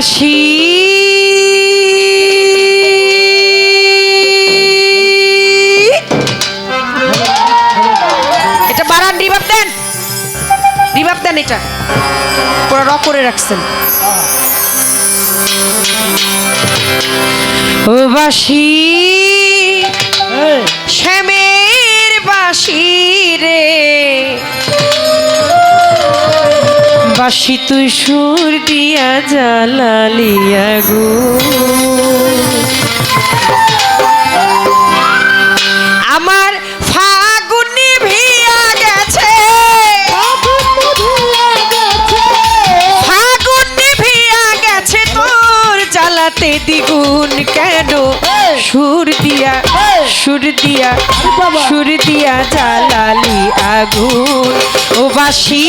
বাসি এটা বাড়ান রিভাব দেন। রিভাব দেন এটা। পুরো র করে রাখছেন। ও বাসি শ্যামের বাসি। বাসি তুই সুর দিয়া জ্বালালিয়া গো। আমার ফাগুনি ভিয়া গেছে। ফাগুনি ভিয়া গেছে তোর জ্বালাতে দ্বিগুণ কেন? সুর দিয়া সুর দিয়া সুর দিয়া জ্বালালি আগুন ও বাসি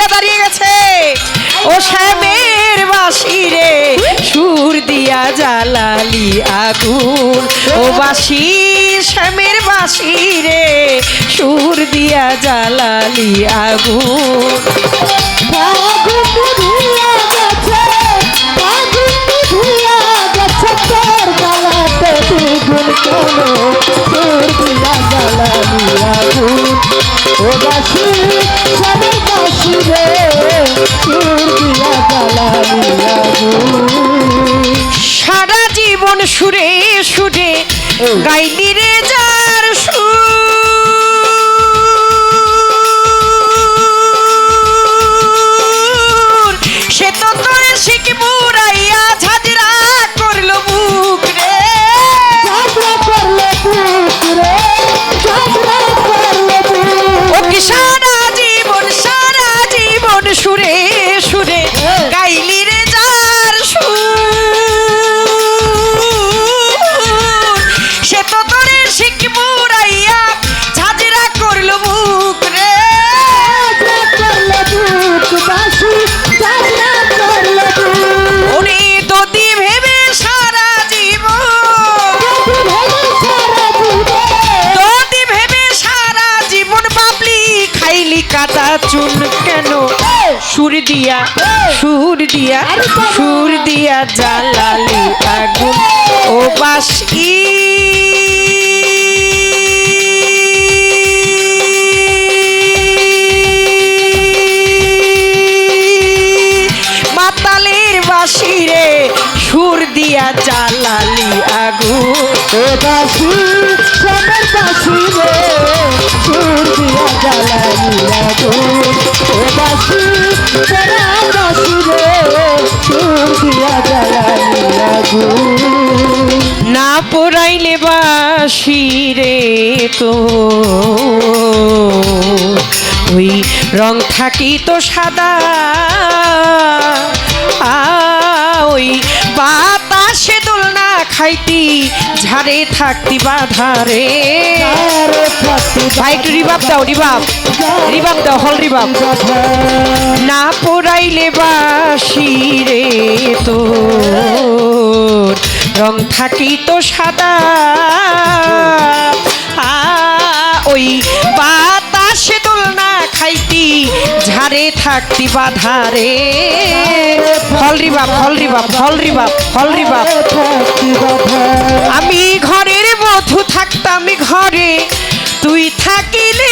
বংশীধারীরা দাঁড়িয়ে গেছে। ও শ্যামের বাসি রে, সুর দিয়া জ্বালালি আগুন। ও বাসি শ্যামের বাসি রে, সুর দিয়া জ্বালালি আগুন। সুরে সুরে গাইলি সুর দিয়া সুর দিয়া সুর দিয়া জ্বালালি আগুন। ও বাসি মাতালের বাসি রে সুর দিয়া জ্বালালি আগুন। না পড়াইলে বাসি রে তো। ওই রং থাকি তো সাদা আ, ওই বাতাসে দোলনা খাইতি ঝাড়ে থাকতি বাধারে ভাই, একটু রিবাব দাও রিবাব রিবাব দাও, হল রিবাব না পড়াইলে বাসি রে তো রং থাকি তো সাদা। ওই খাইতি ঝাড়ে থাকতি বাধারে ফল রিবাব ফল রিবাব ফল রিবাব ফল রিবাব আমি ঘরের বধু থাকতাম ঘরে। তুই থাকিলে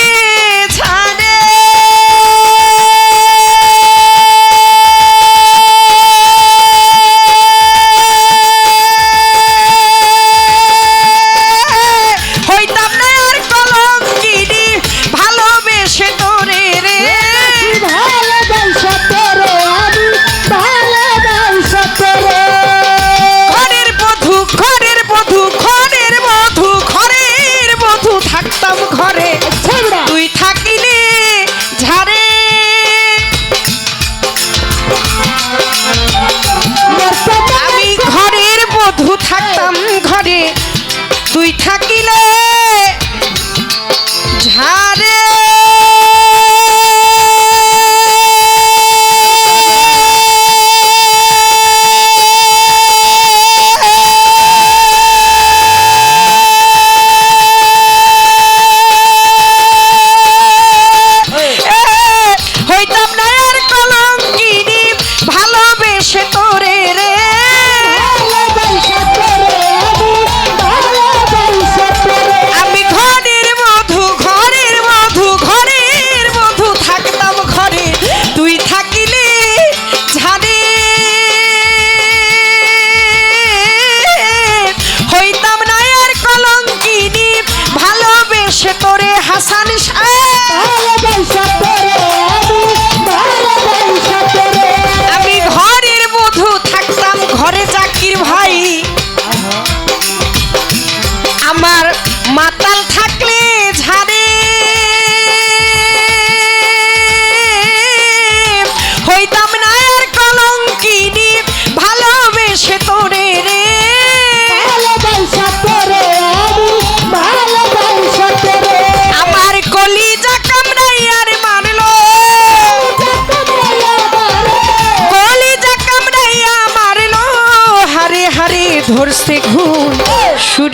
হাসান শাহ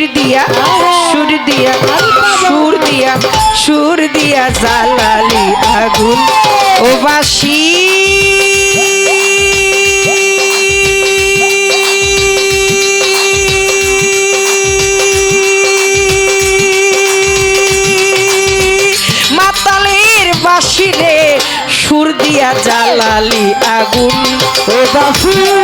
দিয়া, সুর দিয়া সুর দিয়া সুর দিয়া জ্বালালি আগুন। ও বাসি। সুর দিয়া জ্বালালি আগুন। ও বাসি।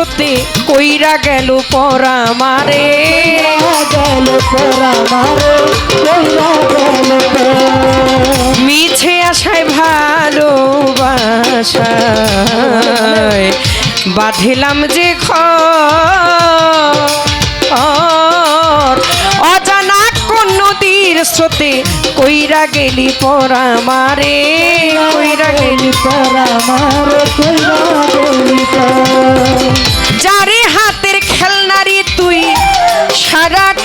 স্রোতে কইরা গেল পরা মারে। গেল গেল মিছে আশায় ভালোবাসায় বাঁধিলাম যে অজানা কোন নদীর স্রোতে কইরা গেলি পরা মারে। কইরা গেলি পরা মারে, কইরা গেলি যারে হাতের খেলনারি তুই সারাটি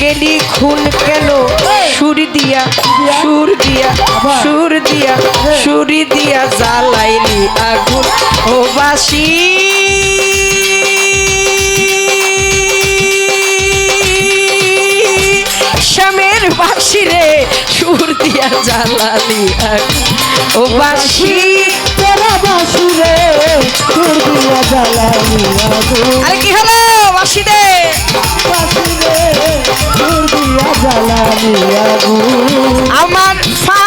গেলি খুন কেন? সুর দিয়া সুর দিয়া সুর দিয়া সুর দিয়া জ্বালাইলি আগুন। ও বাসি। শ্যামের বাসি রে সুর দিয়া জ্বালালি আগুন। ও বাসি। তোরা বাসুরে সুর দিয়া জ্বালালি আগুন। আরে কি হলো? বাসি দে আমার ফাগুন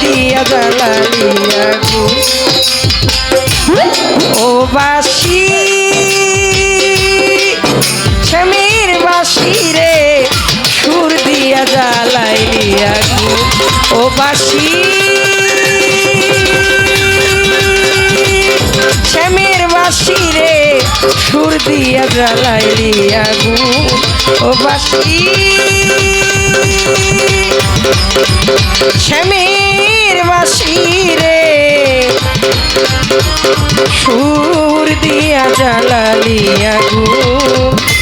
দিয়া জ্বালালি আগুন ও বাসি, স্বামীর বাসি রে, সুর দিয়া জ্বালাইলি আগুন ও বাসি শ্যামের বাসি রে, সুর দিয়া জ্বালাইলি আগুন ও বাসি শ্যামের বাসি রে। সুর দিয়া জ্বালালি আগুন।